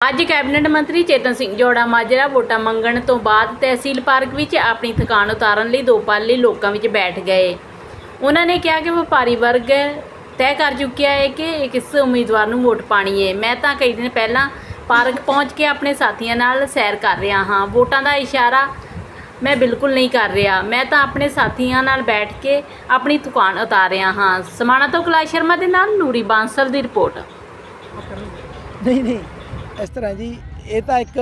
ਅੱਜ ਕੈਬਨਿਟ ਮੰਤਰੀ ਚੇਤਨ ਸਿੰਘ ਜੋੜਾ ਮਾਜਰਾ ਵੋਟਾਂ ਮੰਗਣ ਤੋਂ ਬਾਅਦ ਤਹਿਸੀਲ ਪਾਰਕ ਵਿੱਚ ਆਪਣੀ ਥਕਾਨ ਉਤਾਰਨ ਲਈ ਦੋ ਪਾਲੀ ਲੋਕਾਂ ਵਿੱਚ ਬੈਠ ਗਏ। ਉਹਨਾਂ ਨੇ ਕਿਹਾ ਕਿ ਵਪਾਰੀ ਵਰਗ ਤੈਅ ਕਰ ਚੁੱਕਿਆ ਹੈ ਕਿ ਕਿਸ ਉਮੀਦਵਾਰ ਨੂੰ ਵੋਟ ਪਾਣੀ ਹੈ। ਮੈਂ ਤਾਂ ਕਈ ਦਿਨ ਪਹਿਲਾਂ ਪਾਰਕ ਪਹੁੰਚ ਕੇ ਆਪਣੇ ਸਾਥੀਆਂ ਨਾਲ ਸੈਰ ਕਰ ਰਿਹਾ ਹਾਂ। ਵੋਟਾਂ ਦਾ ਇਸ਼ਾਰਾ ਮੈਂ ਬਿਲਕੁਲ ਨਹੀਂ ਕਰ ਰਿਹਾ। ਮੈਂ ਤਾਂ ਆਪਣੇ ਸਾਥੀਆਂ ਨਾਲ ਬੈਠ ਕੇ ਆਪਣੀ ਥਕਾਨ ਉਤਾਰ ਰਿਹਾ ਹਾਂ। ਸਮਾਣਾ ਤੋਂ ਕੈਲਾਸ਼ ਸ਼ਰਮਾ ਦੇ ਨਾਲ ਨੂਰੀ ਬਾਂਸਲ ਦੀ ਰਿਪੋਰਟ। ਨਹੀਂ ਨਹੀਂ। ਇਸ ਤਰ੍ਹਾਂ ਜੀ ਇਹ ਤਾਂ ਇੱਕ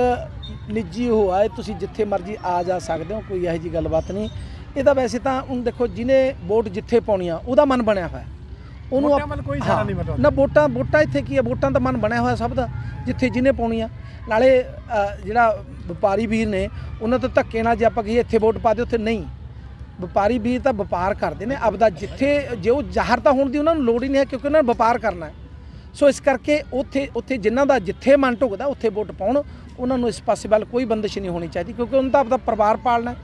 ਨਿੱਜੀ ਉਹ ਆ ਇਹ ਤੁਸੀਂ ਜਿੱਥੇ ਮਰਜ਼ੀ ਆ ਜਾ ਸਕਦੇ ਹੋ ਕੋਈ ਇਹੋ ਜੀ ਗੱਲਬਾਤ ਨਹੀਂ। ਇਹ ਤਾਂ ਵੈਸੇ ਤਾਂ ਹੁਣ ਦੇਖੋ ਜਿਹਨੇ ਵੋਟ ਜਿੱਥੇ ਪਾਉਣੀ ਆ ਉਹਦਾ ਮਨ ਬਣਿਆ ਹੋਇਆ। ਉਹਨੂੰ ਵੋਟਾਂ ਵੱਲ ਕੋਈ ਇਸ਼ਾਰਾ ਹਾਂ, ਨਹੀਂ ਮਤਲਬ। ਨਾ ਵੋਟਾਂ ਵੋਟਾਂ ਇੱਥੇ ਕੀ ਆ ਵੋਟਾਂ ਦਾ ਮਨ ਬਣਿਆ ਹੋਇਆ ਸਭ ਦਾ ਜਿੱਥੇ ਜਿਹਨੇ ਪਾਉਣੀ ਆ। ਨਾਲੇ ਜਿਹੜਾ ਵਪਾਰੀ ਵੀਰ ਨੇ ਉਹਨਾਂ ਤੋਂ ਧੱਕੇ ਨਾਲ ਜੇ ਆਪਾਂ ਕਹੀਏ ਇੱਥੇ ਵੋਟ ਪਾ ਦਿਓ ਉੱਥੇ ਨਹੀਂ। ਵਪਾਰੀ ਵੀਰ ਤਾਂ ਵਪਾਰ ਕਰਦੇ ਨੇ ਆਪਦਾ ਜਿੱਥੇ ਜੇ ਉਹ ਜ਼ਾਹਰ ਤਾਂ ਹੋਣ ਦੀ ਉਹਨਾਂ ਨੂੰ ਲੋੜ ਹੀ ਨਹੀਂ ਹੈ ਕਿਉਂਕਿ ਉਹਨਾਂ ਨੇ ਵਪਾਰ ਕਰਨਾ ਹੈ। ਸੋ ਇਸ ਕਰਕੇ ਉੱਥੇ ਉੱਥੇ ਜਿਨ੍ਹਾਂ ਦਾ ਜਿੱਥੇ ਮਨ ਢੁਕਦਾ ਉੱਥੇ ਵੋਟ ਪਾਉਣ ਉਹਨਾਂ ਨੂੰ ਇਸ ਪਾਸੇ ਵੱਲ ਕੋਈ ਬੰਦਿਸ਼ ਨਹੀਂ ਹੋਣੀ ਚਾਹੀਦੀ ਕਿਉਂਕਿ ਉਹਨਾਂ ਦਾ ਆਪਦਾ ਪਰਿਵਾਰ ਪਾਲਣਾ।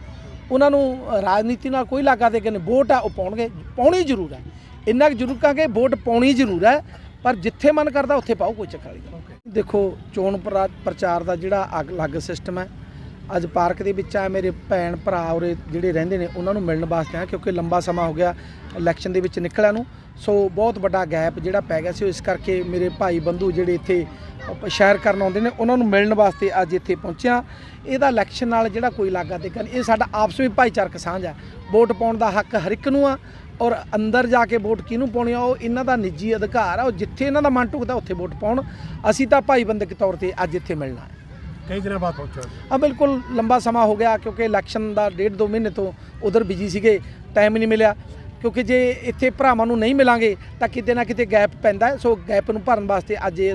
ਉਹਨਾਂ ਨੂੰ ਰਾਜਨੀਤੀ ਨਾਲ ਕੋਈ ਲਾਗਾ ਦੇ ਕੇ ਨੇ ਵੋਟ ਆ ਉਹ ਪਾਉਣਗੇ ਪਾਉਣੀ ਜ਼ਰੂਰ ਹੈ। ਇੰਨਾ ਕੁ ਜ਼ਰੂਰ ਕਹਾਂਗੇ ਵੋਟ ਪਾਉਣੀ ਜ਼ਰੂਰ ਹੈ ਪਰ ਜਿੱਥੇ ਮਨ ਕਰਦਾ ਉੱਥੇ ਪਾਓ ਕੋਈ ਚੱਕਰ ਨਹੀਂ। ਦੇਖੋ ਚੋਣ ਪ੍ਰਾ- ਪ੍ਰਚਾਰ ਦਾ ਜਿਹੜਾ ਅਗ- ਅਲੱਗ ਸਿਸਟਮ ਹੈ ਅੱਜ ਪਾਰਕ ਦੇ ਵਿੱਚ ਆ ਮੇਰੇ ਭੈਣ ਭਰਾ ਉਰੇ ਜਿਹੜੇ ਰਹਿੰਦੇ ਨੇ, ਉਹਨਾਂ ਨੂੰ ਮਿਲਣ ਵਾਸਤੇ ਆ ਕਿਉਂਕਿ ਲੰਬਾ ਸਮਾਂ ਹੋ ਗਿਆ ਇਲੈਕਸ਼ਨ ਦੇ ਵਿੱਚ ਨਿਕਲਿਆ ਨੂੰ। ਸੋ ਬਹੁਤ ਵੱਡਾ ਗੈਪ ਜਿਹੜਾ ਪੈ ਗਿਆ ਸੀ ਇਸ ਕਰਕੇ ਮੇਰੇ ਭਾਈ ਬੰਧੂ ਜਿਹੜੇ ਇੱਥੇ ਸ਼ਹਿਰ ਕਰਨ ਆਉਂਦੇ ਨੇ, ਉਹਨਾਂ ਨੂੰ ਮਿਲਣ ਵਾਸਤੇ ਅੱਜ ਇੱਥੇ ਪਹੁੰਚਿਆ। ਇਹਦਾ ਇਲੈਕਸ਼ਨ ਨਾਲ ਜਿਹੜਾ ਕੋਈ ਲਾਗਾ ਦੇ ਇਹ ਸਾਡਾ ਆਪਸ ਵਿੱਚ ਭਾਈਚਾਰਕ ਸਾਂਝ ਹੈ ਵੋਟ ਪਾਉਣ ਦਾ ਹੱਕ ਹਰ ਇੱਕ ਨੂੰ ਆ, ਔਰ ਅੰਦਰ ਜਾ ਕੇ ਵੋਟ ਕਿਹਨੂੰ ਪਾਉਣੀ ਆ, ਉਹ ਇਹਨਾਂ ਦਾ ਨਿੱਜੀ ਅਧਿਕਾਰ ਆ, ਉਹ ਜਿੱਥੇ ਇਹਨਾਂ ਦਾ ਮਨ ਢੁਕਦਾ ਉੱਥੇ ਵੋਟ ਪਾਉਣ। ਅਸੀਂ ਤਾਂ ਭਾਈ ਬੰਦਕ ਤੌਰ ਤੇ ਅੱਜ ਇੱਥੇ ਮਿਲਣਾ ਕਈ ਦਿਨਾਂ ਬਾਅਦ ਪਹੁੰਚੋ ਆ ਬਿਲਕੁਲ ਲੰਬਾ ਸਮਾਂ ਹੋ ਗਿਆ ਕਿਉਂਕਿ ਇਲੈਕਸ਼ਨ ਦਾ ਡੇਢ ਦੋ ਮਹੀਨੇ ਤੋਂ ਉਧਰ ਬਿਜ਼ੀ ਸੀਗੇ ਟਾਈਮ ਨਹੀਂ ਮਿਲਿਆ। ਕਿਉਂਕਿ ਜੇ ਇੱਥੇ ਭਰਾਵਾਂ ਨੂੰ ਨਹੀਂ ਮਿਲਾਂਗੇ ਤਾਂ ਕਿਤੇ ਨਾ ਕਿਤੇ ਗੈਪ ਪੈਂਦਾ ਸੋ ਗੈਪ ਨੂੰ ਭਰਨ ਵਾਸਤੇ ਅੱਜ ਇਸ